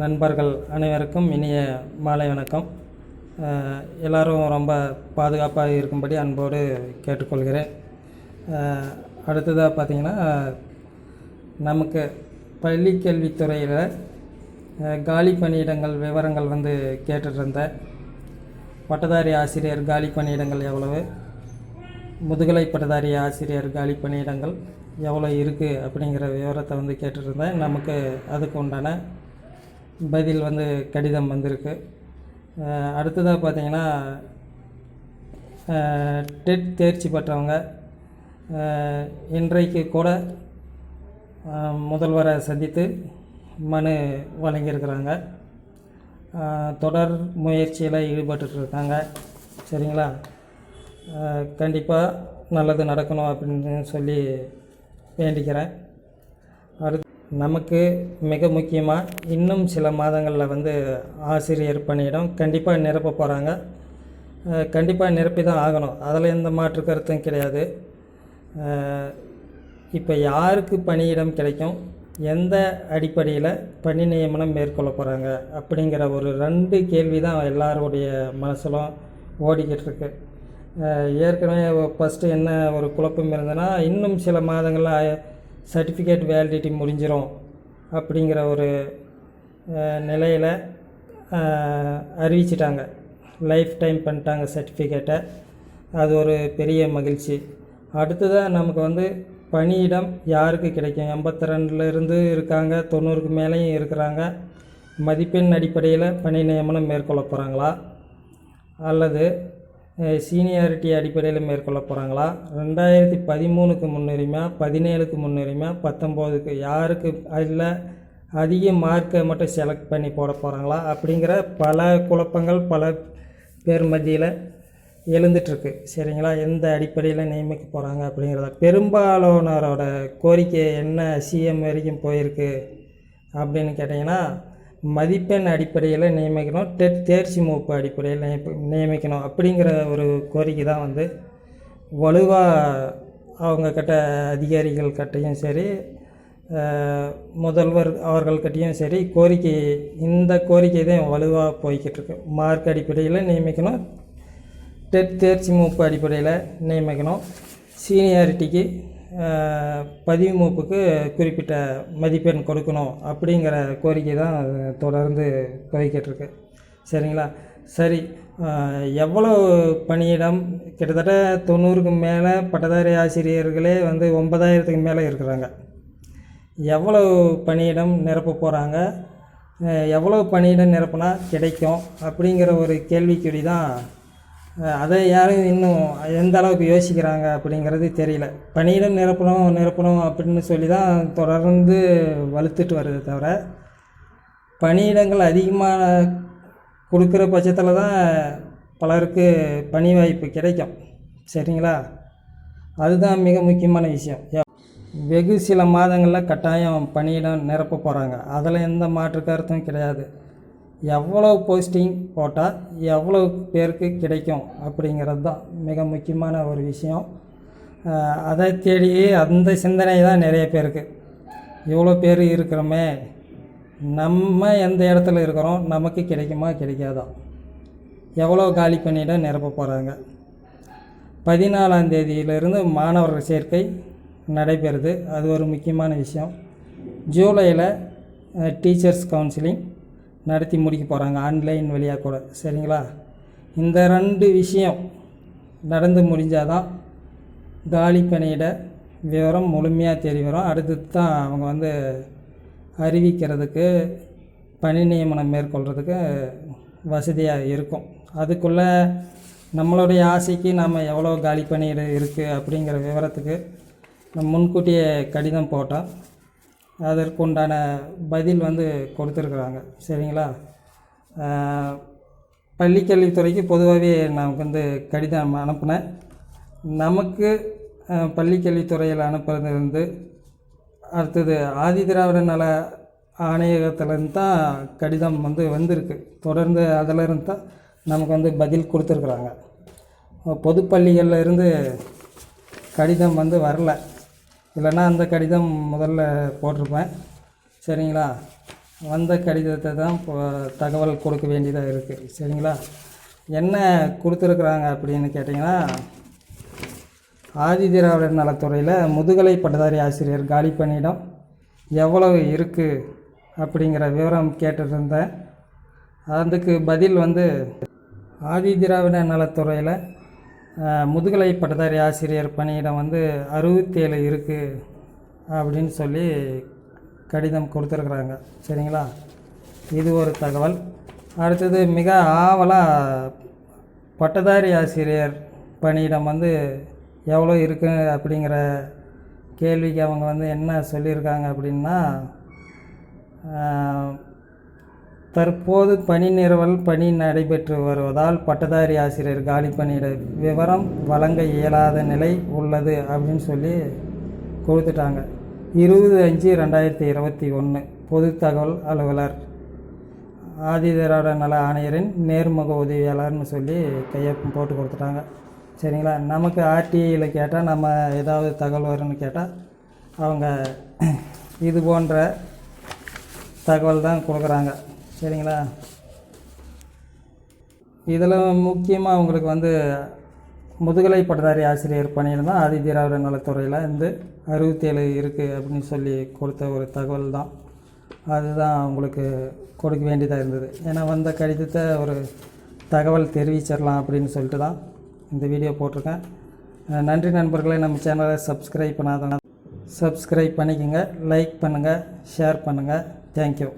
நண்பர்கள் அனைவருக்கும் இனிய மாலை வணக்கம். எல்லோரும் எல்லாரும் ரொம்ப பாதுகாப்பாக இருக்கும்படி அன்போடு கேட்டுக்கொள்கிறேன். அடுத்ததாக பார்த்தீங்கன்னா நமக்கு பள்ளி கல்வித்துறையில் காலி பணியிடங்கள் விவரங்கள் வந்து கேட்டுட்ருந்தேன் பட்டதாரி ஆசிரியர் காலி பணியிடங்கள் எவ்வளவு முதுகலை பட்டதாரி ஆசிரியர் காலி பணியிடங்கள் எவ்வளோ இருக்குது அப்படிங்கிற விவரத்தை வந்து கேட்டுருந்தேன் நமக்கு அதுக்கு உண்டான பதில் வந்து கடிதம் வந்திருக்கு. அடுத்ததாக பார்த்தீங்கன்னா டெட் தேர்ச்சி பெற்றவங்க இன்றைக்கு கூட முதல்வரை சந்தித்து மனு வழங்கியிருக்கிறாங்க. தொடர் முயற்சியில் ஈடுபட்டுருக்காங்க இருக்காங்க சரிங்களா கண்டிப்பாக நல்லது நடக்கணும் அப்படின்னு சொல்லி வேண்டிக்கிறேன். அடுத்து நமக்கு மிக முக்கியமாக இன்னும் சில மாதங்களில் வந்து ஆசிரியர் பணியிடம் கண்டிப்பாக நிரப்ப போகிறாங்க கண்டிப்பாக நிரப்பி தான் ஆகணும். அதில் எந்த மாற்று கருத்தும் கிடையாது. இப்போ யாருக்கு பணியிடம் கிடைக்கும்? எந்த அடிப்படையில் பணி நியமனம் மேற்கொள்ள போகிறாங்க அப்படிங்கிற ஒரு ரெண்டு கேள்வி தான் எல்லாருடைய மனசிலும் ஓடிக்கிட்டு இருக்கு. ஏற்கனவே ஃபஸ்ட்டு என்ன ஒரு குழப்பம் இருந்ததுன்னா இன்னும் சில மாதங்களில் சர்டிஃபிகேட் வேலிடிட்டி முடிஞ்சிடும் அப்படிங்கிற ஒரு நிலையில் அறிவிச்சிட்டாங்க. லைஃப் டைம் பண்ணிட்டாங்க சர்டிஃபிகேட்டை அது ஒரு பெரிய மகிழ்ச்சி. அடுத்ததாக நமக்கு வந்து பணியிடம் யாருக்கு கிடைக்கும்? எண்பத்தி ரெண்டுலேருந்து இருக்காங்க தொண்ணூறுக்கு மேலேயும் இருக்கிறாங்க. மதிப்பெண் அடிப்படையில் பணி நியமனம் மேற்கொள்ள போகிறாங்களா அல்லது சீனியாரிட்டி அடிப்படையில் மேற்கொள்ள போகிறாங்களா ரெண்டாயிரத்தி பதிமூணுக்கு முன்னுரிமை பதினேழுக்கு முன்னுரிமை பத்தொம்போதுக்கு யாருக்கு அதில் அதிக மார்க்கை மட்டும் செலக்ட் பண்ணி போட போகிறாங்களா அப்படிங்கிற பல குழப்பங்கள் பல பேர் மத்தியில் எழுந்துட்டுருக்கு. சரிங்களா? எந்த அடிப்படையில் நியமிக்க போகிறாங்க அப்படிங்கிறத. பெரும்பாலானோரோட கோரிக்கை என்ன சிஎம் வரைக்கும் போயிருக்கு அப்படின்னு கேட்டிங்கன்னா மதிப்பெண் அடிப்படையில் நியமிக்கணும் டெட் தேர்ச்சி மூப்பு அடிப்படையில் நியமி- நியமிக்கணும் அப்படிங்கிற ஒரு கோரிக்கை தான் வந்து வலுவாக அவங்கக்கிட்ட அதிகாரிகள் கிட்டையும் சரி முதல்வர் அவர்கள்கிட்டையும் சரி கோரிக்கை இந்த கோரிக்கை தான் வலுவாக போய்கிட்டு இருக்கு. மார்க் அடிப்படையில் நியமிக்கணும் டெட் தேர்ச்சி மூப்பு அடிப்படையில் நியமிக்கணும். சீனியாரிட்டிக்கு அஹ், குறிப்பிட்ட மதிப்பெண் கொடுக்கணும் அப்படிங்கிற கோரிக்கை தான் தொடர்ந்து போய்கிட்டு சரிங்களா? சரி எவ்வளோ பணியிடம்? கிட்டத்தட்ட தொண்ணூறுக்கு மேலே பட்டதாரி ஆசிரியர்களே வந்து ஒன்பதாயிரத்துக்கு மேலே இருக்கிறாங்க. எவ்வளவு பணியிடம் நிரப்ப போகிறாங்க எவ்வளோ பணியிடம் நிரப்புனா கிடைக்கும்? அப்படிங்கிற ஒரு கேள்விக்குறி தான் அதை யாரும் இன்னும் எந்த அளவுக்கு யோசிக்கிறாங்க அப்படிங்கிறது தெரியல. பணியிடம் நிரப்பணும் நிரப்பணும் அப்படின்னு சொல்லி தான் தொடர்ந்து வலுத்துட்டு வருது தவிர பணியிடங்கள் அதிகமாக கொடுக்குற பட்சத்தில் தான் பலருக்கு பணி வாய்ப்பு கிடைக்கும். சரிங்களா? அதுதான் மிக முக்கியமான விஷயம். வெகு சில மாதங்களில் கட்டாயம் பணியிடம் நிரப்ப போகிறாங்க அதில் எந்த மாற்று கருத்தும் கிடையாது. எவ்வளோ போஸ்டிங் போட்டால் எவ்வளோ பேருக்கு கிடைக்கும் அப்படிங்கிறது தான் மிக முக்கியமான ஒரு விஷயம். அதை தேடி அந்த சிந்தனை தான் நிறைய பேருக்கு. இவ்வளோ பேர் இருக்கிறோமே நம்ம எந்த இடத்துல இருக்கிறோம் நமக்கு கிடைக்குமா கிடைக்காதா? எவ்வளோ காலி பணியிடம் நிரப்ப போகிறாங்க பதினாலாம் தேதியிலிருந்து மாணவர்கள் சேர்க்கை நடைபெறுது. அது ஒரு முக்கியமான விஷயம். ஜூலையில் டீச்சர்ஸ் கவுன்சிலிங் நடத்தி முடிக்க போகிறாங்க ஆன்லைன் வழியாக கூட. சரிங்களா? இந்த ரெண்டு விஷயம் நடந்து முடிஞ்சால் தான் காலி பணியிட விவரம் முழுமையாக தெரிய வரும். அடுத்து தான் அவங்க வந்து அறிவிக்கிறதுக்கு பணி நியமனம் மேற்கொள்கிறதுக்கு வசதியாக இருக்கும். அதுக்குள்ளே நம்மளுடைய ஆசைக்கு நம்ம எவ்வளோ காலி பணியிட இருக்குது அப்படிங்கிற விவரத்துக்கு நம்ம முன்கூட்டியே கடிதம் போட்டோம் அதற்குண்டான பதில் வந்து கொடுத்துருக்குறாங்க. சரிங்களா? பள்ளிக்கல்வித்துறைக்கு பொதுவாகவே நான் வந்து கடிதம் அனுப்புனேன் நமக்கு பள்ளிக்கல்வித்துறையில் அனுப்புறது வந்து அடுத்தது ஆதிதிராவிட நல ஆணையகத்திலேருந்து தான் கடிதம் வந்து வந்திருக்கு. தொடர்ந்து அதிலிருந்து தான் நமக்கு வந்து பதில் கொடுத்துருக்குறாங்க. பொதுப்பள்ளிகளில் இருந்து கடிதம் வந்து வரல. இல்லைன்னா அந்த கடிதம் முதல்ல போட்டிருப்பேன். சரிங்களா? வந்த கடிதத்தை தான் இப்போ தகவல் கொடுக்க வேண்டியதாக இருக்குது சரிங்களா? என்ன கொடுத்துருக்குறாங்க அப்படின்னு கேட்டிங்கன்னா ஆதிதிராவிடர் நலத்துறையில் முதுகலை பட்டதாரி ஆசிரியர் காலி பணியிடம் எவ்வளவு இருக்குது அப்படிங்கிற விவரம் கேட்டுருந்தேன். அதுக்கு பதில் வந்து ஆதிதிராவிட நலத்துறையில் முதுகலை பட்டதாரி ஆசிரியர் பணியிடம் வந்து அறுபத்தேழு இருக்குது அப்படின்னு சொல்லி கடிதம் கொடுத்துருக்குறாங்க. சரிங்களா? இது ஒரு தகவல். அடுத்தது மிக ஆவலாக பட்டதாரி ஆசிரியர் பணியிடம் வந்து எவ்வளோ இருக்கு அப்படிங்கிற கேள்விக்கு அவங்க வந்து என்ன சொல்லியிருக்காங்க அப்படின்னா தற்போது பணி நிறுவல் பணி நடைபெற்று வருவதால் பட்டதாரி ஆசிரியர் காலி பணியிட விவரம் வழங்க இயலாத நிலை உள்ளது அப்படின்னு சொல்லி கொடுத்துட்டாங்க. இருபது அஞ்சு ரெண்டாயிரத்தி இருபத்தி ஒன்று பொது தகவல் அலுவலர் ஆதிதிராவிட நல ஆணையரின் நேர்முக உதவியாளர்னு சொல்லி கையொப்பம் போட்டு கொடுத்துட்டாங்க. சரிங்களா? நமக்கு ஆர்டிஐயில் கேட்டால் நம்ம ஏதாவது தகவல் வரும்னு கேட்டால் அவங்க இது போன்ற தகவல் தான் கொடுக்குறாங்க. சரிங்களா? இதில் முக்கியமாக உங்களுக்கு வந்து முதுகலை பட்டதாரி ஆசிரியர் பணியில் தான் ஆதி நலத்துறையில் வந்து அறுபத்தேழு இருக்குது அப்படின்னு சொல்லி கொடுத்த ஒரு தகவல் தான். அதுதான் உங்களுக்கு கொடுக்க வேண்டியதாக இருந்தது. ஏன்னா வந்த கடிதத்தை ஒரு தகவல் தெரிவிச்சிடலாம் அப்படின்னு சொல்லிட்டு தான் இந்த வீடியோ போட்டிருக்கேன். நன்றி நண்பர்களே. நம்ம சேனலை சப்ஸ்கிரைப் பண்ணாதவங்க சப்ஸ்கிரைப் பண்ணிக்கோங்க. லைக் பண்ணுங்கள் ஷேர் பண்ணுங்கள் தேங்க்யூ